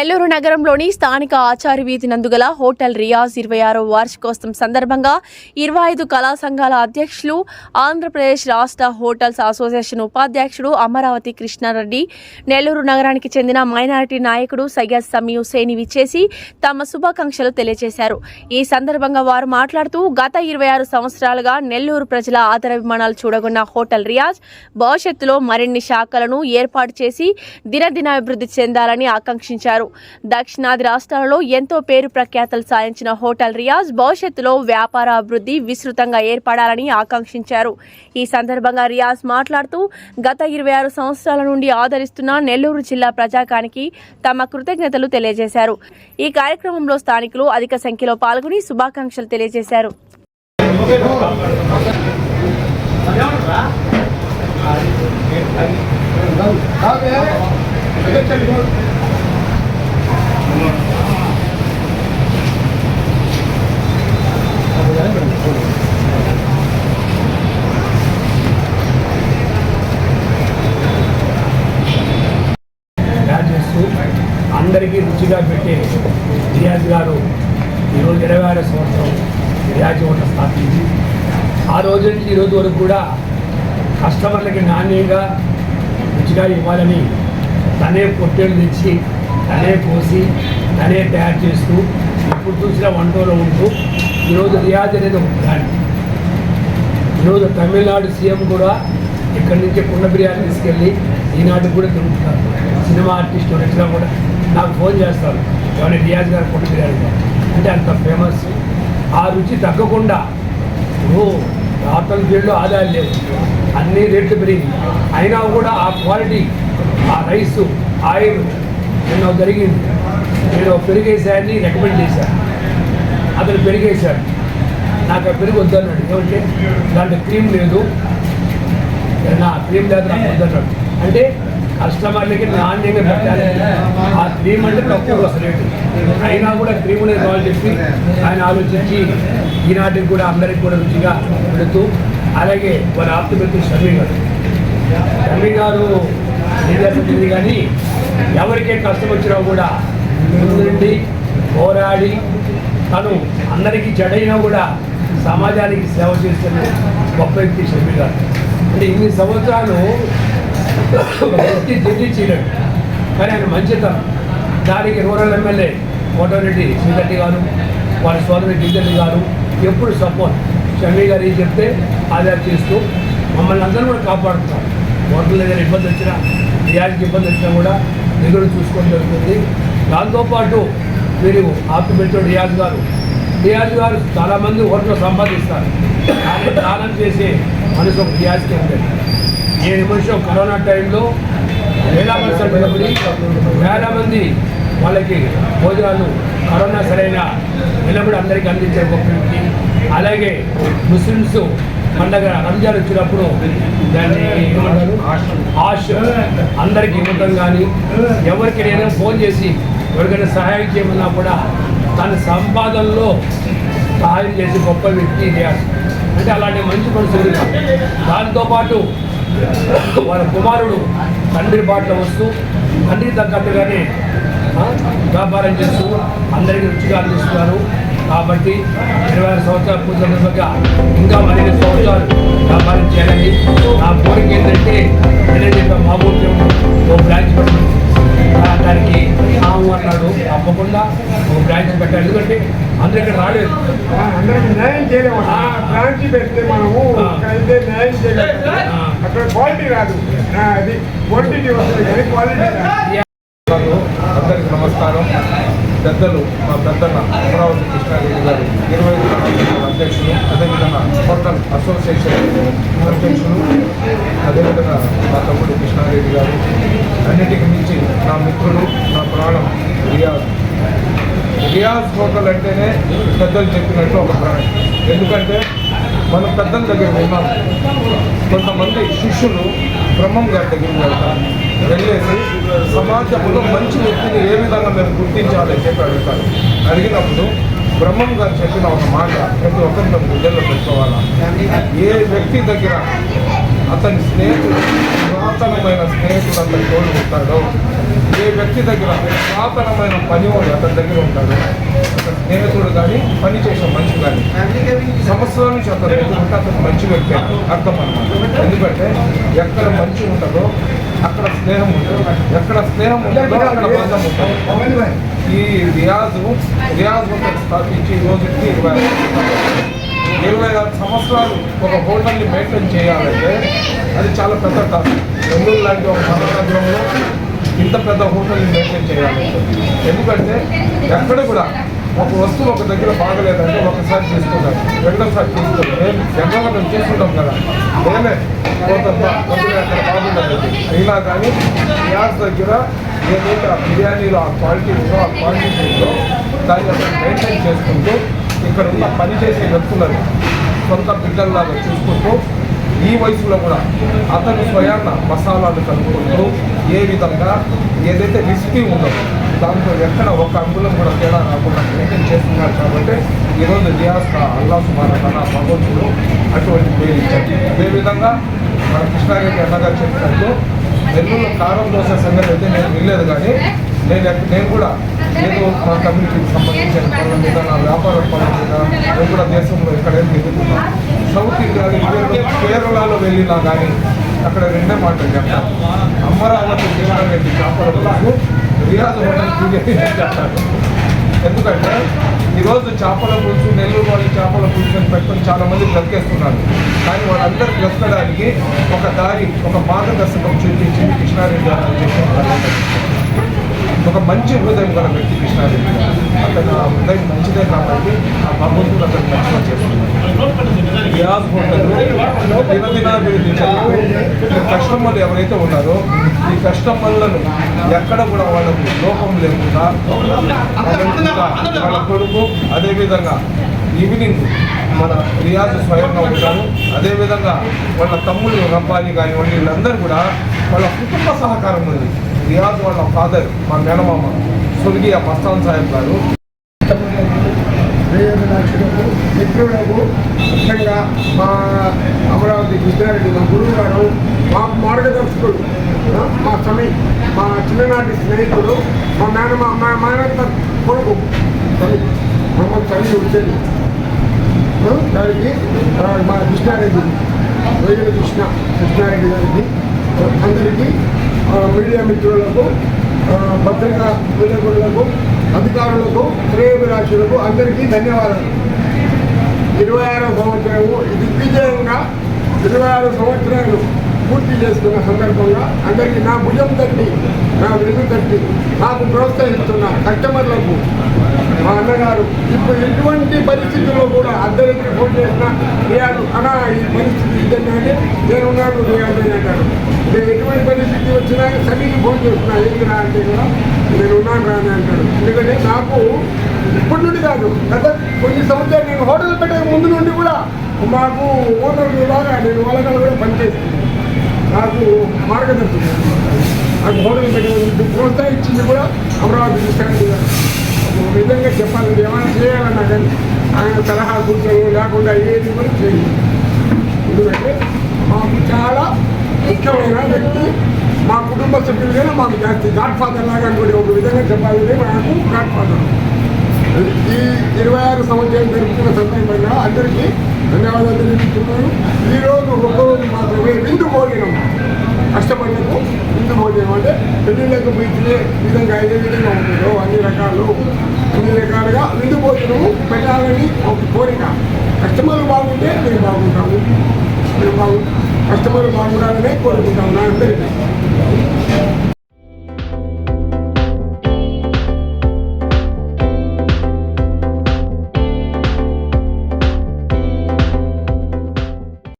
నెల్లూరు నగరంలోని స్థానిక ఆచారి వీధి నందుగల హోటల్ రియాజ్ ఇరవై ఆరో వార్షికోత్సవం సందర్భంగా ఇరవై ఐదు కళా సంఘాల అధ్యక్షులు ఆంధ్రప్రదేశ్ రాష్ట్ర హోటల్స్ అసోసియేషన్ ఉపాధ్యక్షుడు అమరావతి కృష్ణారెడ్డి నెల్లూరు నగరానికి చెందిన మైనారిటీ నాయకుడు సయ్యద్ సమీ హుసేని విచ్చేసి తమ శుభాకాంక్షలు తెలియజేశారు. ఈ సందర్భంగా వారు మాట్లాడుతూ గత ఇరవై ఆరు సంవత్సరాలుగా నెల్లూరు ప్రజల ఆదరాభిమానాలు చూడగొన్న హోటల్ రియాజ్ భవిష్యత్తులో మరిన్ని శాఖలను ఏర్పాటు చేసి దినదినాభివృద్ధి చెందాలని ఆకాంక్షించారు. దక్షిణాది రాష్ట్రాలలో ఎంతో పేరు ప్రఖ్యాతలు సాధించిన హోటల్ రియాజ్ భవిష్యత్తులో వ్యాపార అభివృద్ధి విస్తృతంగా ఏర్పడాలని ఆకాంక్షించారు. ఈ సందర్భంగా రియాజ్ మాట్లాడుతూ గత ఇరవై ఆరు సంవత్సరాల నుండి ఆదరిస్తున్న నెల్లూరు జిల్లా ప్రజాకానికి తమ కృతజ్ఞతలు తెలియజేశారు. ఈ కార్యక్రమంలో స్థానికులు అధిక సంఖ్యలో పాల్గొని శుభాకాంక్షలు తెలియజేశారు. తయారు చేస్తూ అందరికీ రుచిగా పెట్టే రియాజ్ గారు ఈరోజు ఇరవై ఆరో సంవత్సరం రియాజ్ హోటల్ స్థాపించి ఆ రోజు నుంచి ఈరోజు వరకు కూడా కస్టమర్లకి నాణ్యంగా రుచిగా ఇవ్వాలని తనే పొట్టేలు తెచ్చి తనే కోసి తనే తయారు చేస్తూ ఎప్పుడు చూసినా వంటలో ఉంటూ ఈరోజు రియాజ్ అనేది ఒక బ్రాండ్ ఈరోజు తమిళనాడు సీఎం కూడా ఇక్కడి నుంచి కుండ బిర్యానీ తీసుకెళ్ళి ఈనాటికి కూడా తిరుగుతారు సినిమా ఆర్టిస్ట్ వచ్చినా కూడా నాకు ఫోన్ చేస్తారు ఎవరైనా రియాజ్ గారు కుండ బిర్యానీ గారు. అంటే అంత ఫేమస్ ఆ రుచి తగ్గకుండా ఓ రాత్రం ఫీల్డ్లో ఆదాయాలు లేవు అన్ని రేట్లు పెరిగి అయినా కూడా ఆ క్వాలిటీ ఆ రైస్ ఆయిల్ నిన్న జరిగింది. నేను పెరిగేసాయని రికమెండ్ చేశాను. అతను పెరిగేశాడు. నాకు ఆ పెరుగు వద్దన్నాడు. ఏమంటే దాంట్లో క్రీమ్ లేదు. నా క్రీమ్ లేదు నాకు వద్దన్నాడు. అంటే కస్టమర్లకి నాణ్యంగా పెట్టాలి. ఆ క్రీమ్ అంటే తక్కువ రేటు అయినా కూడా క్రీమ్ అనేది కావాలి చెప్పి ఆయన ఆలోచించి ఈనాటికి కూడా అందరికి కూడా రుచిగా పెడుతూ అలాగే వారి ఆప్తమిత్రుడు షమీ గారు. షమీ గారు తెలియదు కానీ ఎవరికే కష్టం వచ్చినా కూడా ముందుండి పోరాడి తను అందరికీ చెడైనా కూడా సమాజానికి సేవ చేస్తున్న గొప్ప వ్యక్తి షమీ గారు. అంటే ఇన్ని సంవత్సరాలు ఒక వ్యక్తి ఢిల్లీ చేయడం కానీ ఆయన మంచితనం. దానికి రూరల్ ఎమ్మెల్యే కోటరెడ్డి శ్రీరెడ్డి గారు వాళ్ళ సోదరి గిరిజరెడ్డి గారు ఎప్పుడు సపోర్ట్. షమీ గారు ఏం చెప్తే ఆధార్ చేస్తూ మమ్మల్ని అందరూ కూడా కాపాడుతున్నారు. ఓటర్లు దగ్గర ఇబ్బంది వచ్చినా రియాజ్కి ఇబ్బంది వచ్చినా కూడా నిధులు చూసుకొని జరుగుతుంది. దాంతోపాటు మీరు ఆత్మమిత్రుడు రియాజ్ గారు రియాజ్ గారు చాలామంది ఓట్లు సంపాదిస్తారు. కానీ దానం చేసే మనసు ఒక రియాజ్కి ఉంటుంది ఏ నిమిషం కరోనా టైంలో వేల మంది వేల మంది వాళ్ళకి భోజనాలు కరోనా సరైన నిలబడి అందరికీ అందించే గొప్ప వ్యక్తి. అలాగే ముస్లిమ్స్ పండగ రంజాన్ వచ్చినప్పుడు దాన్ని ఏమంటారు ఆశ అందరికి ఇవ్వటం కానీ ఎవరికి నేను ఫోన్ చేసి ఎవరికైనా సహాయం చేయమన్నా కూడా తన సంపాదనలో సహాయం చేసే గొప్ప వ్యక్తి చేయాలి అంటే అలాంటి మంచి మనుషులు దాంతోపాటు వాళ్ళ కుమారుడు తండ్రి బాటలో వస్తూ తండ్రి తగ్గట్టుగానే వ్యాపారం చేస్తూ అందరికీ రుచిగా అందిస్తున్నారు. కాబట్టి ఇరవై ఆరు సంవత్సరాల పూజ సందర్భంగా ఇంకా మరిన్ని సంవత్సరాలు వ్యాపారం చేయాలని నా కోరిక ఏంటంటే నేనే చెప్పాను మా ఊరిలో ఓ బ్రాంచ్ పెట్టండి. దానికి ఆము అన్నాడు. తప్పకుండా ఒక బ్రాంచ్ పెట్టాలి. ఎందుకంటే అందరూ ఇక్కడ రాలేదు. అందరికి న్యాయం చేయలేము. ఆ బ్రాంచ్ పెడితే మనము అయితే న్యాయం చేయలేము. అక్కడ క్వాలిటీ రాదు. అది క్వాంటిటీ వస్తుంది. కానీ క్వాలిటీ నమస్కారం. పెద్దలు మా పెద్దన్న అమరావతి కృష్ణారెడ్డి గారు ఇరవై ఐదు అధ్యక్షులు అదేవిధంగా హోటల్ అసోసియేషన్ అధ్యక్షులు అదేవిధంగా మా తమ్ముడు కృష్ణారెడ్డి గారు. అన్నిటికి మించి నా మిత్రులు నా ప్రాణం రియాజ్. రియాజ్ హోటల్ అంటేనే పెద్దలు చెప్పినట్టు ఒక ప్రాణం. ఎందుకంటే మనం పెద్దల దగ్గర ఉన్నాం కొంతమంది శిష్యులు బ్రహ్మం గారి దగ్గరికి వెళ్తారు. వెళ్ళేసి సమాజంలో మంచి వ్యక్తిని ఏ విధంగా మేము గుర్తించాలని చెప్పి అడుగుతాను అడిగినప్పుడు బ్రహ్మం గారు చెప్పిన ఒక మాట ప్రతి ఒక్కరిని మేము గుండెల్లో పెట్టుకోవాలా? ఏ వ్యక్తి దగ్గర అతని స్నేహితుడు పురాతనమైన స్నేహితుడు అతని తోడు ఉంటాడో ఏ వ్యక్తి దగ్గర పురాతనమైన పనివాడు అతని దగ్గర ఉంటాడు అతని స్నేహితుడు కానీ పని చేసే మనిషి కానీ సంవత్సరాల నుంచి అతను ఉంటే అతను మంచి వ్యక్తి అర్థం అన్నమాట. ఎందుకంటే ఎక్కడ మంచి ఉంటుందో అక్కడ స్నేహం ఉంటుంది ఎక్కడ స్నేహం ఉంటుందో అక్కడ బంధం ఉంటుంది ఈ రియాజు రియాజ్ స్థాపించి ఈ రోజుకి ఇరవై. ఇరవై ఆరు సంవత్సరాలు ఒక హోటల్ని మెయింటైన్ చేయాలంటే అది చాలా పెద్ద టాస్క్ నెల్లూరు లాంటి ఒక మహానగరంలో ఇంత పెద్ద హోటల్ని మెయింటైన్ చేయాలి ఎందుకంటే ఎక్కడ కూడా ఒక వస్తువు ఒక దగ్గర బాగలేదంటే ఒకసారి తీసుకుంటాం రెండోసారి తీసుకుంటాం మేము జనరల్గా మేము చూస్తుంటాం కదా. ఏమే పోతుందా కొద్దిగా అక్కడ బాగుండదు. అయినా కానీ గ్యాస్ దగ్గర ఏదైతే ఆ బిర్యానీలో ఆ క్వాలిటీ ఉందో ఆ క్వాలిటీ ఉందో దాన్ని అక్కడ మెయింటైన్ చేసుకుంటూ ఇక్కడ ఉన్న పని చేసే వ్యక్తులను సొంత బిడ్డల్లాగా చూసుకుంటూ ఈ వయసులో కూడా అతను స్వయాన మసాలాలు కలుపుకుంటూ ఏ విధంగా ఏదైతే రిస్కీ ఉందో దాంట్లో ఎక్కడ ఒక అంగుళం కూడా తేడా రాకుండా మెయింటైన్ చేస్తున్నారు కాబట్టి ఈరోజు రియాజ్ అల్లా సుమార్ తన భగవంతుడు అటువంటి పేరు ఇచ్చారు. అదేవిధంగా మన కృష్ణారెడ్డి అన్నగారు చెప్పినట్టు నెల్లూరు కారం దోశ సంగతి అయితే నేను వినలేదు కానీ నేను నేను కూడా ఏదో మా కమ్యూనిటీకి సంబంధించిన పనుల మీద నా వ్యాపార పనుల మీద నేను కూడా దేశంలో ఎక్కడైనా తిరుగుతున్నాను సౌత్ ఇండియా కేరళలో వెళ్ళినా కానీ అక్కడ రెండే మాటలు చెప్తాను అమరావతి రెడ్డి చేపల పులుసు హోటల్ ఎందుకంటే ఈరోజు చేపల పులుసు నెల్లూరు వాళ్ళు చేపల పులుసు అని పెట్టుకొని చాలామంది బ్రతికేస్తున్నారు. కానీ వాళ్ళందరూ బ్రతకడానికి ఒక దారి ఒక మార్గదర్శకం చూపించింది కృష్ణారెడ్డి గారు ఒక మంచి హృదయం గల వ్యక్తి కృష్ణారెడ్డి అతను ఆ హృదయం మంచిదే కాబట్టి ఆ భగవంతుడు అతను మంచిగా చేస్తున్నారు గ్యాస్ హోటల్ దినదినాభివృద్ధి చెందుతూ కస్టమర్లు ఎవరైతే ఉన్నారో ఈ కస్టమర్లను ఎక్కడ కూడా వాళ్ళకు లోపం లేకుండా వాళ్ళ వాళ్ళ కొడుకు అదేవిధంగా ఈవినింగ్ మన రియాజ్ స్వయంగా ఉంటారు. అదేవిధంగా వాళ్ళ తమ్ముళ్ళు రబ్బాని కానివ్వండి వీళ్ళందరూ కూడా వాళ్ళ కుటుంబ సహకారం ఉంది. రియాజ్ వాళ్ళ ఫాదర్ మా మేనమామ సుల్గియా మస్తాన్ సాహెబ్ గారు. మిత్రులకు ముఖ్యంగా మా అమరావతి కృష్ణారెడ్డి మా గురువు గారు మా మార్గదర్శకుడు మా సమీ మా చిన్ననాటి స్నేహితుడు మా నాన్న మా మేనత్త కొడుకు సమీ మహమ్మద్ సమీ వచ్చేది దానికి మా కృష్ణారెడ్డి రొయ్యల కృష్ణ కృష్ణారెడ్డి గారికి అందరికీ మీడియా మిత్రులకు ఆ, భద్రతా విలేకరులకు అధికారులకు శ్రేయభిలాషులకు అందరికీ ధన్యవాదాలు. ఇరవై ఆరో సంవత్సరము దిగ్విజయంగా ఇరవై ఆరు సంవత్సరాలు పూర్తి చేసుకున్న సందర్భంగా అందరికీ నా భుజం తట్టి నా వెలుగు తట్టి నాకు ప్రోత్సహిస్తున్న కస్టమర్లకు మా అన్నగారు ఇప్పుడు ఎటువంటి పరిస్థితుల్లో కూడా అందరికీ ఫోన్ చేసిన రియాదు అనా ఈ పరిస్థితి ఇదండి అంటే నేనున్నాను రియాదు అని అంటారు. ఎటువంటి ఫోన్ చేస్తున్నా ఏంటి రా అంటే కూడా నేను ఉన్నాను రా అని అంటాడు. ఎందుకంటే నాకు ఇప్పటి నుండి కాదు గత కొన్ని సంవత్సరాలు నేను హోటల్ పెట్టే ముందు నుండి కూడా మాకు ఓనర్ లాగా నేను వాళ్ళగా కూడా పనిచేస్తాను నాకు మార్గదర్శకం నాకు హోటల్ పెట్టే ప్రోత్సహించింది కూడా అమరావతి విషయాన్ని ఒక విధంగా చెప్పాలంటే ఏమైనా చేయాలన్నా కానీ ఆయన సలహా కూర్చొని లేకుండా ఏది కూడా చేయాలి ఎందుకంటే మాకు చాలా ముఖ్యమైన వ్యక్తి మా కుటుంబ సభ్యులుగానే మాకు జాస్తి. గాడ్ ఫాదర్ లాగా అనుకోండి ఒక విధంగా చెప్పాలంటే మాకు గాడ్ ఫాదర్ ఈ ఇరవై ఆరు సంవత్సరాలు జరుపుకున్న సందర్భంగా అందరికీ ధన్యవాదాలు తెలియజేస్తున్నాను. ఈరోజు ఒక్కరోజు మాత్రమే విందు భోజనం. కష్టపడినకు విందు భోజనం అంటే పెళ్ళిళ్ళకు పోయి తినే విధంగా ఏ విధంగా ఉంటుందో అన్ని రకాలు. అన్ని రకాలుగా విందు భోజనము పెట్టాలని ఒక కోరిక కస్టమర్లు బాగుంటే మేము బాగుంటాము మేము బాగు కస్టమర్లు